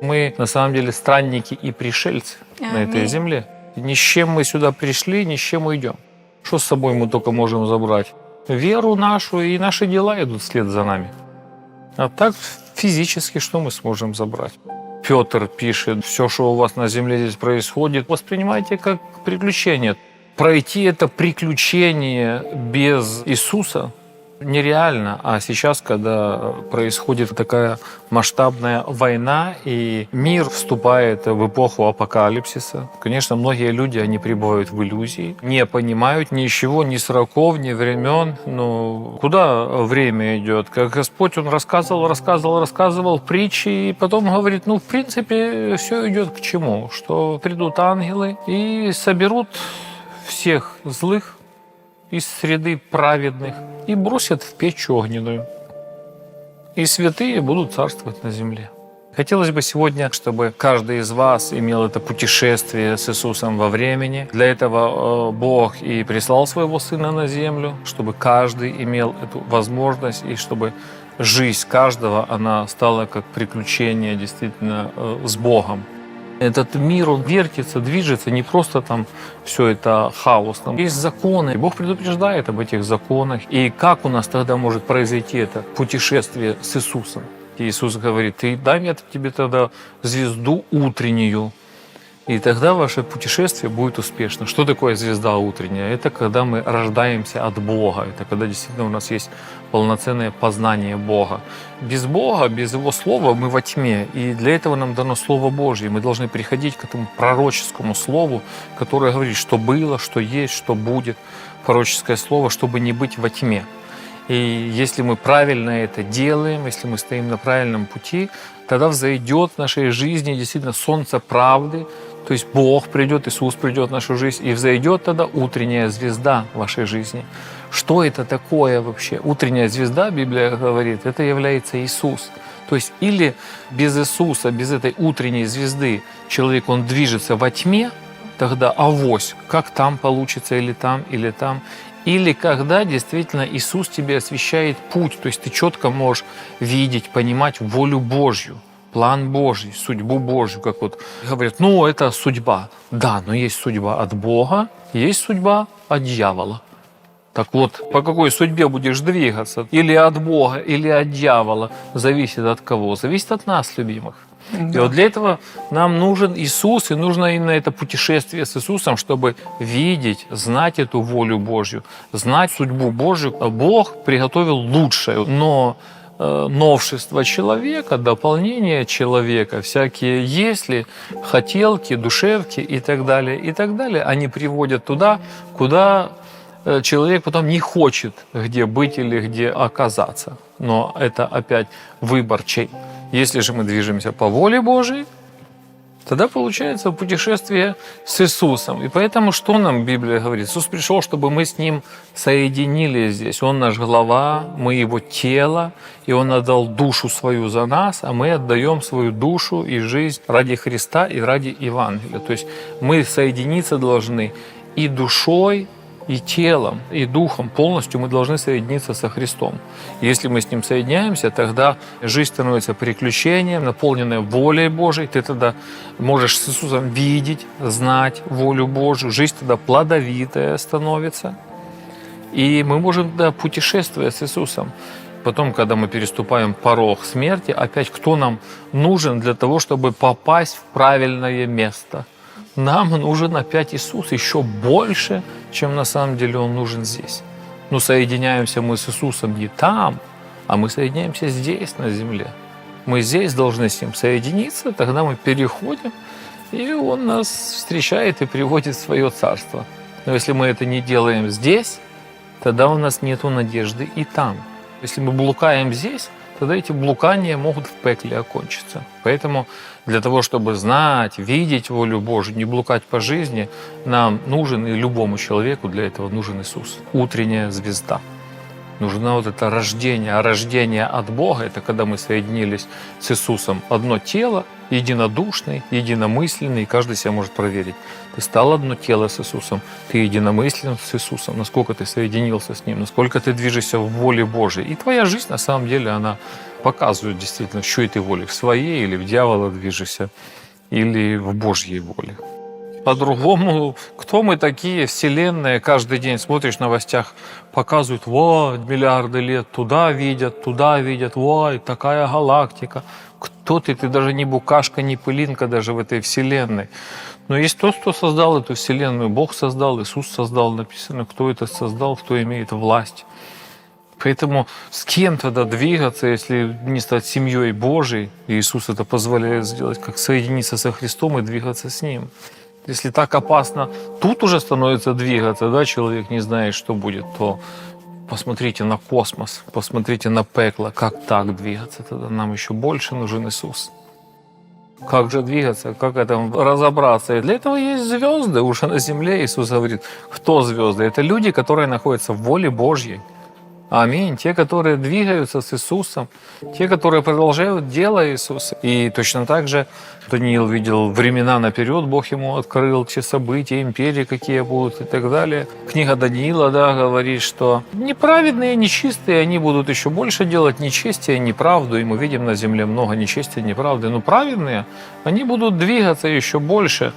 Мы на самом деле странники и пришельцы на этой Аминь. земле. Ни с чем мы сюда пришли, ни с чем уйдем. Что с собой мы только можем забрать? Веру нашу, и наши дела идут вслед за нами. А так физически что мы сможем забрать? Петр пишет, все, что у вас на земле здесь происходит, воспринимайте как приключение. Пройти это приключение без Иисуса нереально. А сейчас, когда происходит такая масштабная война, и мир вступает в эпоху апокалипсиса, конечно, многие люди, они пребывают в иллюзии, не понимают ничего, ни сроков, ни времен. Ну, куда время идет? Как Господь, Он рассказывал, рассказывал, рассказывал притчи, и потом говорит, ну, в принципе, все идет к чему? Что придут ангелы и соберут всех злых из среды праведных и бросят в печь огненную. И святые будут царствовать на земле. Хотелось бы сегодня, чтобы каждый из вас имел это путешествие с Иисусом во времени. Для этого э, Бог и прислал своего Сына на землю, чтобы каждый имел эту возможность и чтобы жизнь каждого, она стала как приключение действительно э, с Богом. Этот мир, он вертится, движется, не просто там все это хаос. Там есть законы. И Бог предупреждает об этих законах. И как у нас тогда может произойти это путешествие с Иисусом? И Иисус говорит, ты дай мне тебе тогда звезду утреннюю, и тогда ваше путешествие будет успешно. Что такое звезда утренняя? Это когда мы рождаемся от Бога. Это когда действительно у нас есть полноценное познание Бога. Без Бога, без Его Слова мы во тьме. И для этого нам дано Слово Божье. Мы должны приходить к этому пророческому Слову, которое говорит, что было, что есть, что будет. Пророческое Слово, чтобы не быть во тьме. И если мы правильно это делаем, если мы стоим на правильном пути, тогда взойдет в нашей жизни действительно солнце правды, то есть Бог придет, Иисус придет в нашу жизнь, и взойдет тогда утренняя звезда вашей жизни. Что это такое вообще? Утренняя звезда, Библия говорит, это является Иисус. То есть или без Иисуса, без этой утренней звезды человек, он движется во тьме, тогда авось, как там получится, или там, или там. Или когда действительно Иисус тебе освещает путь, то есть ты четко можешь видеть, понимать волю Божью, план Божий, судьбу Божью, как вот говорят, ну это судьба. Да, но есть судьба от Бога, есть судьба от дьявола. Так вот, по какой судьбе будешь двигаться? Или от Бога, или от дьявола? Зависит от кого? Зависит от нас, любимых. И вот для этого нам нужен Иисус, и нужно именно это путешествие с Иисусом, чтобы видеть, знать эту волю Божью, знать судьбу Божью. Бог приготовил лучшее, но новшество человека, дополнение человека, всякие если, хотелки, душевки и так далее, и так далее, они приводят туда, куда э, человек потом не хочет, где быть или где оказаться. Но это опять выбор чей. Если же мы движемся по воле Божией, тогда получается путешествие с Иисусом. И поэтому что нам Библия говорит? Иисус пришел, чтобы мы с Ним соединились здесь. Он наш глава, мы Его тело, и Он отдал душу свою за нас, а мы отдаем свою душу и жизнь ради Христа и ради Евангелия. То есть мы соединиться должны и душой, и телом, и духом полностью мы должны соединиться со Христом. Если мы с Ним соединяемся, тогда жизнь становится приключением, наполненная волей Божией. Ты тогда можешь с Иисусом видеть, знать волю Божию. Жизнь тогда плодовитая становится. И мы можем тогда путешествовать с Иисусом. Потом, когда мы переступаем порог смерти, опять кто нам нужен для того, чтобы попасть в правильное место – нам нужен опять Иисус еще больше, чем на самом деле Он нужен здесь. Но соединяемся мы с Иисусом не там, а мы соединяемся здесь, на земле. Мы здесь должны с Ним соединиться, тогда мы переходим, и Он нас встречает и приводит в свое царство. Но если мы это не делаем здесь, тогда у нас нет надежды и там. Если мы блукаем здесь, тогда эти блукания могут в пекле окончиться. Поэтому для того, чтобы знать, видеть волю Божию, не блукать по жизни, нам нужен и любому человеку для этого нужен Иисус. Утренняя звезда. Нужно вот это рождение. А рождение от Бога – это когда мы соединились с Иисусом. Одно тело, единодушный, единомысленный, и каждый себя может проверить. Ты стал одно тело с Иисусом, ты единомыслен с Иисусом, насколько ты соединился с Ним, насколько ты движешься в воле Божией. И твоя жизнь, на самом деле, она показывают действительно, в чьей ты воле, в своей или в дьявола движешься, или в Божьей воле. По-другому, кто мы такие, вселенная, каждый день смотришь в новостях, показывают, вот, миллиарды лет туда видят, туда видят, ой, такая галактика. Кто ты? Ты даже не букашка, не пылинка даже в этой вселенной. Но есть тот, кто создал эту вселенную. Бог создал, Иисус создал, написано, кто это создал, кто имеет власть. Поэтому с кем тогда двигаться, если не стать семьей Божией? Иисус это позволяет сделать, как соединиться со Христом и двигаться с Ним. Если так опасно тут уже становится двигаться, да, человек не знает, что будет, то посмотрите на космос, посмотрите на пекло, как так двигаться, тогда нам еще больше нужен Иисус. Как же двигаться, как это разобраться? И для этого есть звезды уже на земле. Иисус говорит, кто звезды? Это люди, которые находятся в воле Божьей. Аминь. Те, которые двигаются с Иисусом, те, которые продолжают дело Иисуса. И точно так же Даниил видел времена наперед, Бог ему открыл, те события, империи какие будут и так далее. Книга Даниила, да, говорит, что неправедные, нечистые, они будут еще больше делать нечестие, неправду. И мы видим на земле много нечестия, неправды. Но праведные, они будут двигаться еще больше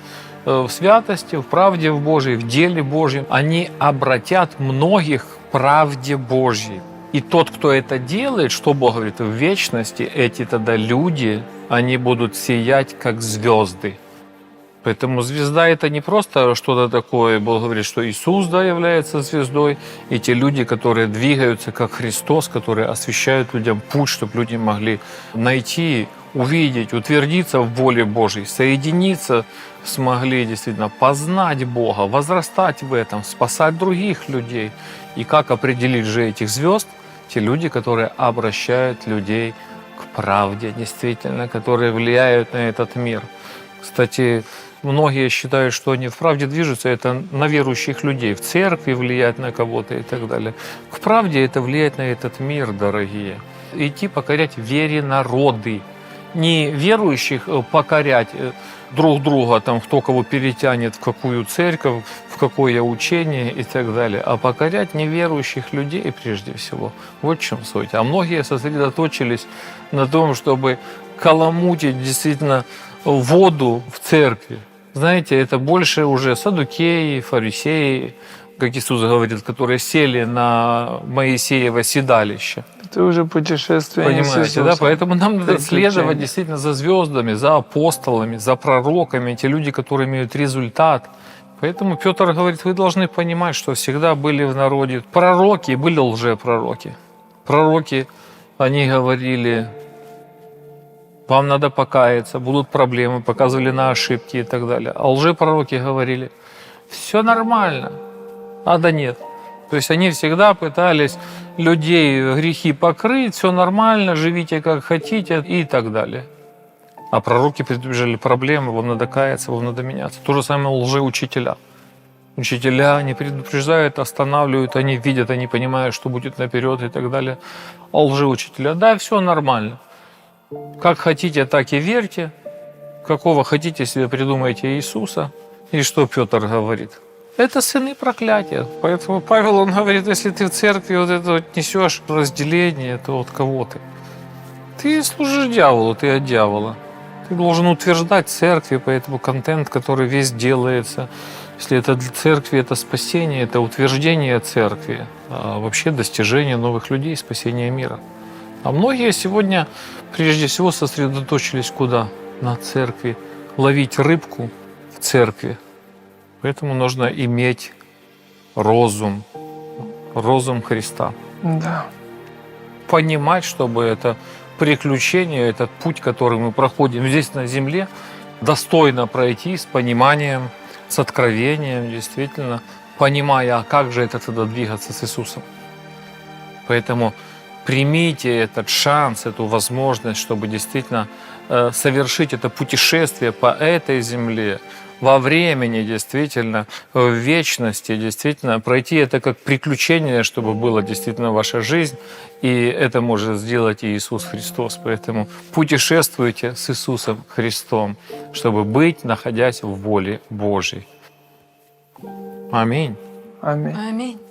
э, в святости, в правде в Божьей, в деле Божьем. Они обратят многих правде Божьей. И тот, кто это делает, что Бог говорит, в вечности эти тогда люди, они будут сиять, как звезды. Поэтому звезда это не просто что-то такое. Бог говорит, что Иисус да, является звездой, и те люди, которые двигаются как Христос, которые освещают людям путь, чтобы люди могли найти, увидеть, утвердиться в воле Божьей, соединиться, смогли действительно познать Бога, возрастать в этом, спасать других людей. И как определить же этих звезд? Те люди, которые обращают людей к правде, действительно, которые влияют на этот мир. Кстати, многие считают, что они в правде движутся, это на верующих людей, в церкви влиять на кого-то и так далее. К правде это влияет на этот мир, дорогие. Идти покорять вере народы, не верующих э, покорять э, друг друга, там, кто кого перетянет в какую церковь, в какое учение и так далее, а покорять неверующих людей прежде всего. Вот в чем суть. А многие сосредоточились на том, чтобы каламутить действительно воду в церкви. Знаете, это больше уже садукеи, фарисеи, как Иисус говорит, которые сели на Моисеево седалище. Это уже путешествие Понимаете, да? Поэтому нам надо следовать действительно за звездами, за апостолами, за пророками, те люди, которые имеют результат. Поэтому Петр говорит, вы должны понимать, что всегда были в народе пророки, и были лжепророки. Пророки, они говорили, вам надо покаяться, будут проблемы, показывали на ошибки и так далее. А лжепророки говорили, все нормально, а да нет. То есть они всегда пытались людей грехи покрыть, все нормально, живите как хотите и так далее. А пророки предупреждали проблемы, вам надо каяться, вам надо меняться. То же самое лжеучителя. Учителя не предупреждают, останавливают, они видят, они понимают, что будет наперед и так далее. А лжеучителя, да, все нормально. Как хотите, так и верьте. Какого хотите себе придумайте Иисуса. И что Петр говорит? Это сыны проклятия. Поэтому Павел, он говорит, если ты в церкви вот это вот несешь разделение, то от кого ты? Ты служишь дьяволу, ты от дьявола. Ты должен утверждать церкви, поэтому контент, который весь делается, если это для церкви, это спасение, это утверждение церкви, а вообще достижение новых людей, спасение мира. А многие сегодня прежде всего сосредоточились куда? На церкви. Ловить рыбку в церкви. Поэтому нужно иметь розум, розум Христа. Да. Понимать, чтобы это приключение, этот путь, который мы проходим здесь на земле, достойно пройти с пониманием, с откровением, действительно, понимая, а как же это тогда двигаться с Иисусом. Поэтому примите этот шанс, эту возможность, чтобы действительно э, совершить это путешествие по этой земле, во времени, действительно, в вечности, действительно, пройти это как приключение, чтобы была действительно ваша жизнь, и это может сделать и Иисус Христос. Поэтому путешествуйте с Иисусом Христом, чтобы быть, находясь в воле Божьей. Аминь. Аминь. Аминь.